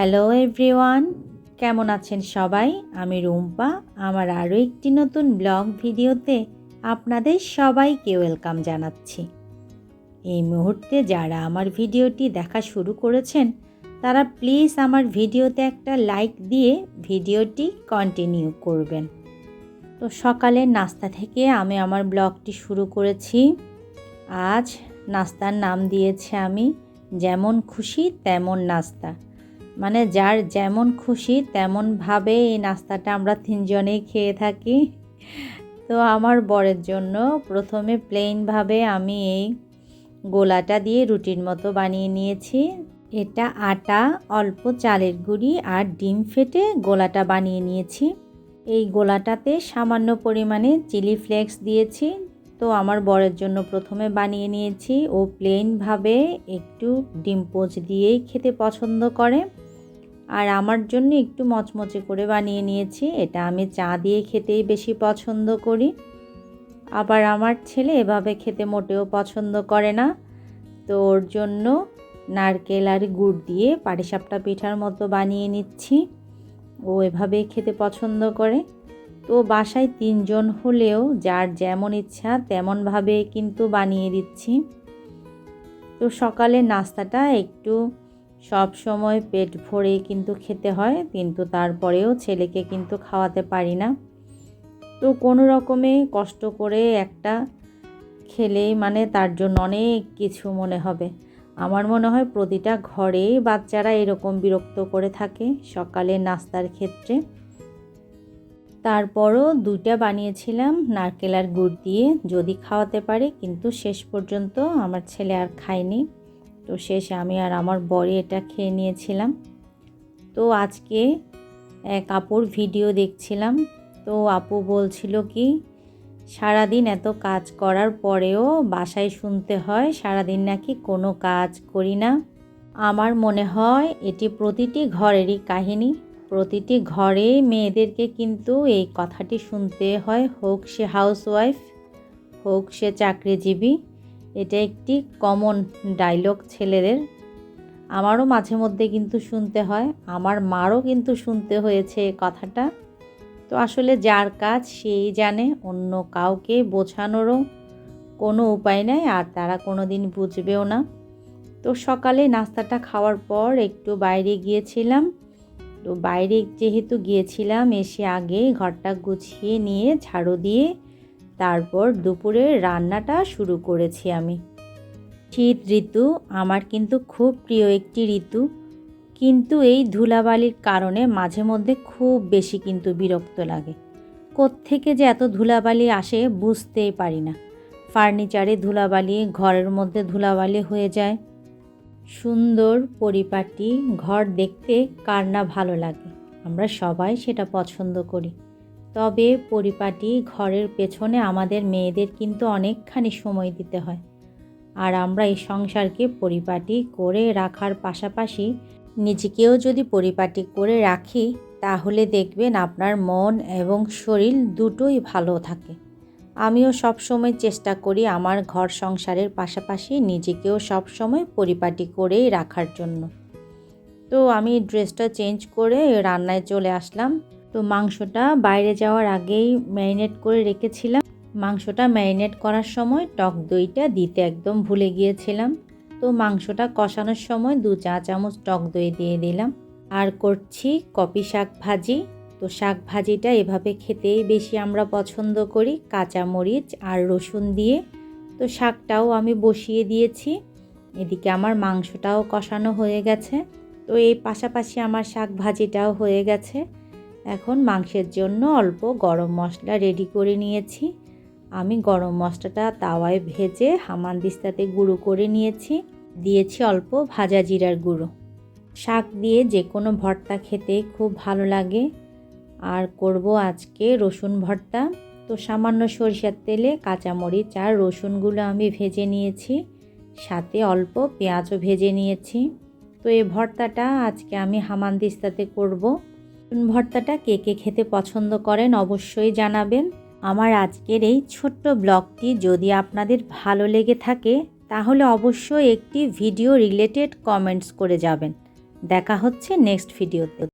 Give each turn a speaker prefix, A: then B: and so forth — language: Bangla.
A: হ্যালো এভরিওয়ান কেমন আছেন সবাই? আমি রুম্পা। আমার আরও একটি নতুন ব্লগ ভিডিওতে আপনাদের সবাইকে ওয়েলকাম জানাচ্ছি। এই মুহূর্তে যারা আমার ভিডিওটি দেখা শুরু করেছেন, তারা প্লিজ আমার ভিডিওতে একটা লাইক দিয়ে ভিডিওটি কন্টিনিউ করবেন। তো সকালের নাস্তা থেকে আমি আমার ব্লগটি শুরু করেছি। আজ নাস্তার নাম দিয়েছে আমি, যেমন খুশি তেমন নাস্তা। মানে যার যেমন খুশি তেমনভাবে এই নাস্তাটা আমরা তিনজনেই খেয়ে থাকি। তো আমার বরের জন্য প্রথমে প্লেনভাবে আমি এই গোলাটা দিয়ে রুটির মতো বানিয়ে নিয়েছি। এটা আটা, অল্প চালের গুঁড়ি আর ডিম ফেটে গোলাটা বানিয়ে নিয়েছি। এই গোলাটাতে সামান্য পরিমাণে চিলি ফ্লেক্স দিয়েছি। তো আমার বরের জন্য প্রথমে বানিয়ে নিয়েছি। ও প্লেনভাবে একটু ডিম পোচ দিয়েই খেতে পছন্দ করে। আর আমার জন্য একটু মচমচে করে বানিয়ে নিয়েছি। এটা আমি চা দিয়ে খেতেই বেশি পছন্দ করি। আবার আমার ছেলে এভাবে খেতে মোটেও পছন্দ করে না। তো ওর জন্য নারকেল আর গুড় দিয়ে পাটিসাপটা পিঠার মতো বানিয়ে নিচ্ছি। ও এভাবে খেতে পছন্দ করে। তো বাসায় তিনজন হলেও যার যেমন ইচ্ছা তেমনভাবে কিন্তু বানিয়ে দিচ্ছি। তো সকালে নাস্তাটা একটু সব সময় পেট ভরে কিন্তু খেতে হয়, কিন্তু তারপরেও ছেলেকে কিন্তু খাওয়াতে পারি না। তো কোনো রকমে কষ্ট করে একটা খেলেই মানে তার জন্য অনেক কিছু মনে হবে। আমার মনে হয় প্রতিটা ঘরেই বাচ্চারা এরকম বিরক্ত করে থাকে সকালে নাস্তার ক্ষেত্রে। তারপরও দুইটা বানিয়েছিলাম, নারকেল আর গুড় দিয়ে। যদি খাওয়াতে পারে, কিন্তু শেষ পর্যন্ত আমার ছেলে আর খায়নি। তো শেষে আমি আর আমার বরে এটা খেয়ে নিয়েছিলাম। তো আজকে এক আপুর ভিডিও দেখছিলাম। তো আপু বলছিল কি, সারাদিন এত কাজ করার পরেও বাসায় শুনতে হয়, সারাদিন নাকি কোনো কাজ করি না। আমার মনে হয় এটি প্রতিটি ঘরেরই কাহিনী। প্রতিটি ঘরে মেয়েদেরকে কিন্তু এই কথাটি শুনতে হয়, হোক সে হাউসওয়াইফ হোক সে চাকরিজীবী। এটা একটি কমন ডায়লগ ছেলেদের। আমারও মাঝে মধ্যে কিন্তু শুনতে হয়, আমার মারও কিন্তু শুনতে হয়েছে কথাটা। তো আসলে যার কাজ সেই জানে, অন্য কাউকে বোঝানোরও কোনো উপায় নাই, আর তারা কোনো দিন বুঝবেও না। তো সকালে নাস্তাটা খাওয়ার পর একটু বাইরে গিয়েছিলাম। তো বাইরে যেহেতু গিয়েছিলাম, এসে আগে ঘরটা গুছিয়ে নিয়ে ঝাড়ু দিয়ে তারপর দুপুরে রান্নাটা শুরু করেছি আমি। শীত ঋতু, আমার কিন্তু খুব প্রিয় একটি ঋতু। কিন্তু এই ধুলাবালির কারণে মাঝে মধ্যে খুব বেশি কিন্তু বিরক্ত লাগে। কোত্থেকে যে এত ধুলাবালি আসে বুঝতেই পারি না। ফার্নিচারে ধুলাবালি, ঘরের মধ্যে ধুলাবালি হয়ে যায়। সুন্দর পরিপাটি, ঘর দেখতে কার না ভালো লাগে। আমরা সবাই সেটা পছন্দ করি। তবে পরিপাটি ঘরের পেছনে আমাদের মেয়েদের কিন্তু অনেকখানি সময় দিতে হয়। আর আমরা এই সংসারকে পরিপাটি করে রাখার পাশাপাশি নিজেকেও যদি পরিপাটি করে রাখি, তাহলে দেখবেন আপনার মন এবং শরীর দুটোই ভালো থাকে। আমিও সব সময় চেষ্টা করি আমার ঘর সংসারের পাশাপাশি নিজেকেও সব সময় পরিপাটি করেই রাখার জন্য। তো আমি ড্রেসটা চেঞ্জ করে রান্নায় চলে আসলাম। তো মাংসটা বাইরে যাওয়ার আগেই ম্যারিনেট করে রেখেছিলাম। মাংসটা ম্যারিনেট করার সময় টক দইটা দিতে একদম ভুলে গিয়েছিলাম। তো মাংসটা কষানোর সময় দু চা চামচ টক দই দিয়ে দিলাম। আর করছি কপি শাক ভাজি। তো শাক ভাজিটা এভাবে খেতেই বেশি আমরা পছন্দ করি কাঁচা মরিচ আর রসুন দিয়ে। তো শাকটাও আমি বসিয়ে দিয়েছি। এদিকে আমার মাংসটাও কষানো হয়ে গেছে। তো এই পাশাপাশি আমার শাক ভাজিটাও হয়ে গেছে। এখন মাংসের জন্য অল্প গরম মশলা রেডি করে নিয়েছি। আমি গরম মশলাটা তাওয়ায় ভেজে হামানদিস্তাতে গুঁড়ো করে নিয়েছি। দিয়েছি অল্প ভাজা জিরার গুঁড়ো। শাক দিয়ে যে কোনো ভর্তা খেতে খুব ভালো লাগে। আর করব আজকে রসুন ভর্তা। তো সামান্য সরিষার তেলে কাঁচামরিচ আর রসুনগুলো আমি ভেজে নিয়েছি। সাথে অল্প পেঁয়াজও ভেজে নিয়েছি। তো এই ভর্তাটা আজকে আমি হামানদিস্তাতে করব। ভর্তাটা কে কে খেতে পছন্দ করেন অবশ্যই জানাবেন। আমার আজকের এই ছোট্ট ব্লগটি যদি আপনাদের ভালো লেগে থাকে, তাহলে অবশ্যই একটি ভিডিও রিলেটেড কমেন্টস করে যাবেন। দেখা হচ্ছে নেক্সট ভিডিওতে।